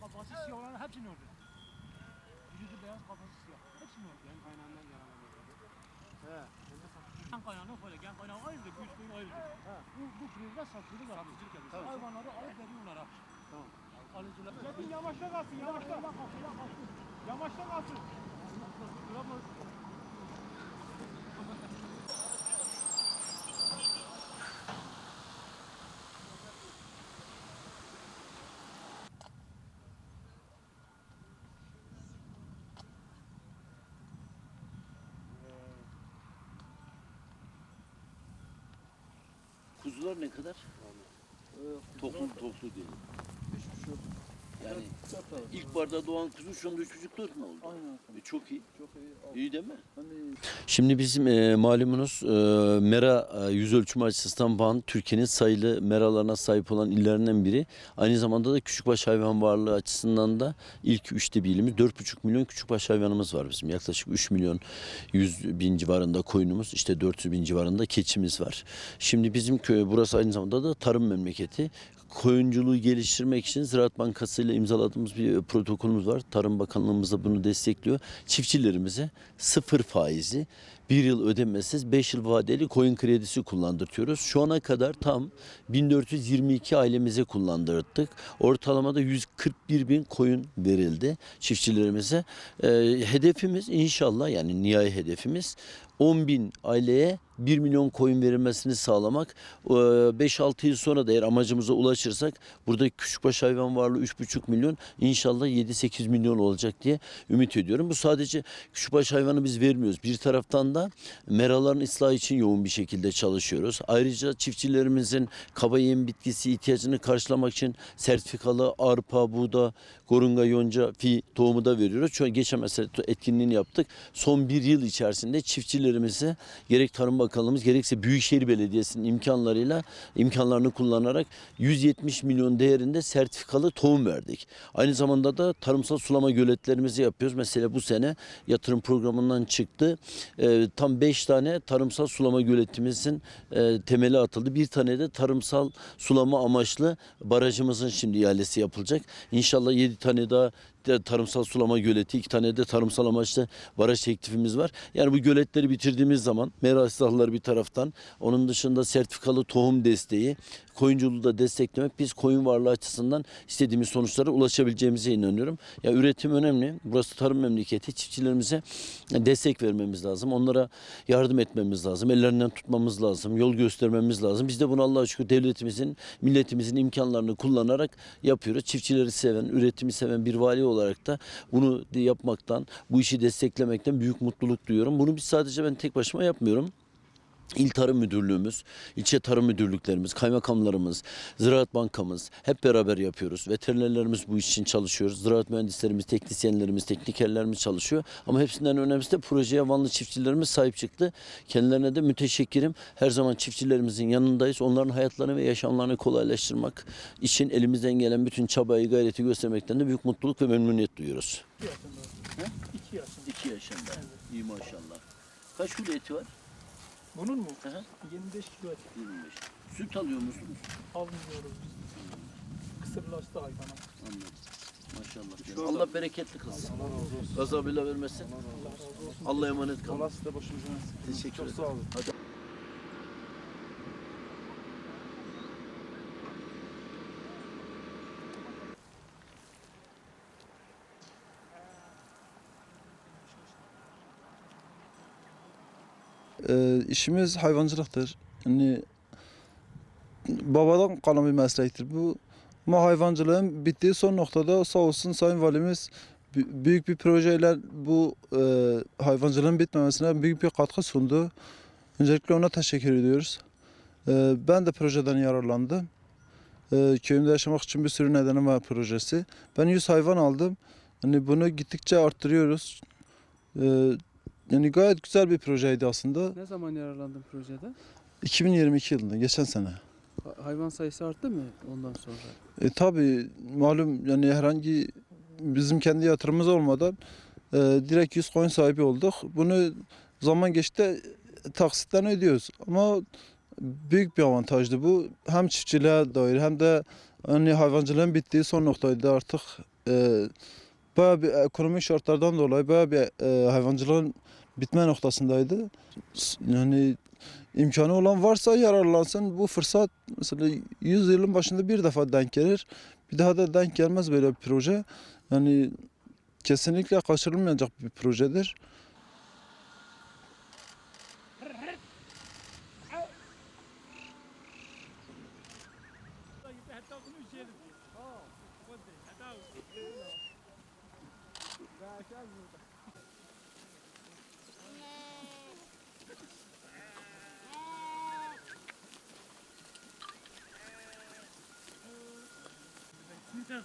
Kafası siyah olan hepsini öldü. Vücudu beyaz kafası siyah. Hepsini öldü. Gen kaynağından yaralanıyor. He. Gen kaynağı böyle. Gen kaynağı ayrıdır. Güç kuyun ayrıdır. Bu, bu prizde satıcılık var. Satıcılık yapıyor. Hayvanları alıp veriyorlar ha. Tamam. Alıcılar. Zaten yavaşta kalsın. Yavaşta kalsın. Yavaşta kalsın. Duramaz. Kuzular ne kadar? Toklu toklu değil. Yani ilk barda doğan kuzu şu anda üç buçuk dört mü oldu? Aynen. E, çok iyi. Çok iyi. İyi değil mi? Hani Şimdi bizim e, malumunuz e, mera e, yüz ölçümü açısından Van Türkiye'nin sayılı meralarına sahip olan illerinden biri. Aynı zamanda da küçükbaş hayvan varlığı açısından da ilk üçte bir ilimiz. 4,5 milyon küçükbaş hayvanımız var bizim. Yaklaşık 3 milyon 100 bin civarında koyunumuz, işte 400 bin civarında keçimiz var. Şimdi bizim köy burası aynı zamanda da tarım memleketi. Koyunculuğu geliştirmek için Ziraat Bankası ile imzaladığımız bir protokolümüz var. Tarım Bakanlığımız da bunu destekliyor. Çiftçilerimize sıfır faizli bir yıl ödemesiz 5 yıl vadeli koyun kredisi kullandırtıyoruz. Şu ana kadar tam 1422 ailemize kullandırdık. Ortalamada 141 bin koyun verildi çiftçilerimize. Ee, hedefimiz inşallah yani nihai hedefimiz 10 bin aileye 1 milyon koyun verilmesini sağlamak. Ee, 5-6 yıl sonra da eğer amacımıza ulaşırsak burada küçükbaş hayvan varlığı 3,5 milyon inşallah 7-8 milyon olacak diye ümit ediyorum. Bu sadece küçükbaş hayvanı biz vermiyoruz. Bir taraftan da meraların ıslahı için yoğun bir şekilde çalışıyoruz. Ayrıca çiftçilerimizin kaba yem bitkisi ihtiyacını karşılamak için sertifikalı arpa, buğda, gorunga, yonca, fi tohumu da veriyoruz. An geçen mesela etkinliğini yaptık. Son bir yıl içerisinde çiftçilerimize gerek Tarım Bakanlığımız gerekse Büyükşehir Belediyesi'nin imkanlarıyla imkanlarını kullanarak 170 milyon değerinde sertifikalı tohum verdik. Aynı zamanda da tarımsal sulama göletlerimizi yapıyoruz. Mesela bu sene yatırım programından çıktı. Ee, tam 5 tane tarımsal sulama göletimizin e, temeli atıldı. Bir tane de tarımsal sulama amaçlı barajımızın şimdi ihalesi yapılacak. İnşallah 7 tane daha de tarımsal sulama göleti, iki tane de tarımsal amaçlı baraj teklifimiz var. Yani bu göletleri bitirdiğimiz zaman mera silahları bir taraftan, onun dışında sertifikalı tohum desteği, koyunculuğu da desteklemek biz koyun varlığı açısından istediğimiz sonuçlara ulaşabileceğimize inanıyorum. Ya üretim önemli. Burası tarım memleketi. Çiftçilerimize destek vermemiz lazım. Onlara yardım etmemiz lazım. Ellerinden tutmamız lazım. Yol göstermemiz lazım. Biz de bunu Allah'a şükür devletimizin, milletimizin imkanlarını kullanarak yapıyoruz. Çiftçileri seven, üretimi seven bir vali olarak da bunu yapmaktan, bu işi desteklemekten büyük mutluluk duyuyorum. Bunu biz sadece ben tek başıma yapmıyorum. İl Tarım Müdürlüğümüz, ilçe tarım müdürlüklerimiz, kaymakamlarımız, Ziraat Bankamız hep beraber yapıyoruz. Veterinerlerimiz bu iş için çalışıyoruz. Ziraat mühendislerimiz, teknisyenlerimiz, teknikerlerimiz çalışıyor. Ama hepsinden önemlisi de projeye Vanlı çiftçilerimiz sahip çıktı. Kendilerine de müteşekkirim. Her zaman çiftçilerimizin yanındayız. Onların hayatlarını ve yaşamlarını kolaylaştırmak için elimizden gelen bütün çabayı, gayreti göstermekten de büyük mutluluk ve memnuniyet duyuyoruz. İki yaşında. He? İki yaşında. 2 yaşında. İyi maşallah. Kaç kilo eti var? Bunun mu? Hı hı. 25 kilo et 25. Süt alıyor musunuz? almıyoruz biz. Kısırlaştı hayvana. Anladım. Maşallah. Allah bereketli kılsın. Gazabıyla vermesin. Allah razı olsun. Allah'a emanet kalın. Allah size etsin. Teşekkür Çok ederim. sağ olun. Ee, işimiz hayvancılıktır. Yani babadan kalan bir meslektir bu. Ama hayvancılığın bittiği son noktada sağ olsun Sayın Valimiz bü- büyük bir projeyle bu e, hayvancılığın bitmemesine büyük bir katkı sundu. Öncelikle ona teşekkür ediyoruz. E, ben de projeden yararlandım. E, köyümde yaşamak için bir sürü nedenim var projesi. Ben 100 hayvan aldım. Yani bunu gittikçe arttırıyoruz. E, yani gayet güzel bir projeydi aslında. Ne zaman yararlandın projede? 2022 yılında, geçen sene. Ha- Hayvan sayısı arttı mı ondan sonra? E, tabii malum yani herhangi bizim kendi yatırımımız olmadan e, direkt 100 koyun sahibi olduk. Bunu zaman geçti taksitten ödüyoruz. Ama büyük bir avantajdı bu. Hem çiftçiliğe dair hem de hani hayvancılığın bittiği son noktaydı artık. E, bayağı bir ekonomik şartlardan dolayı bayağı bir e, hayvancılığın bitme noktasındaydı. Yani imkanı olan varsa yararlansın. Bu fırsat mesela 100 yılın başında bir defa denk gelir. Bir daha da denk gelmez böyle bir proje. Yani kesinlikle kaçırılmayacak bir projedir. Sen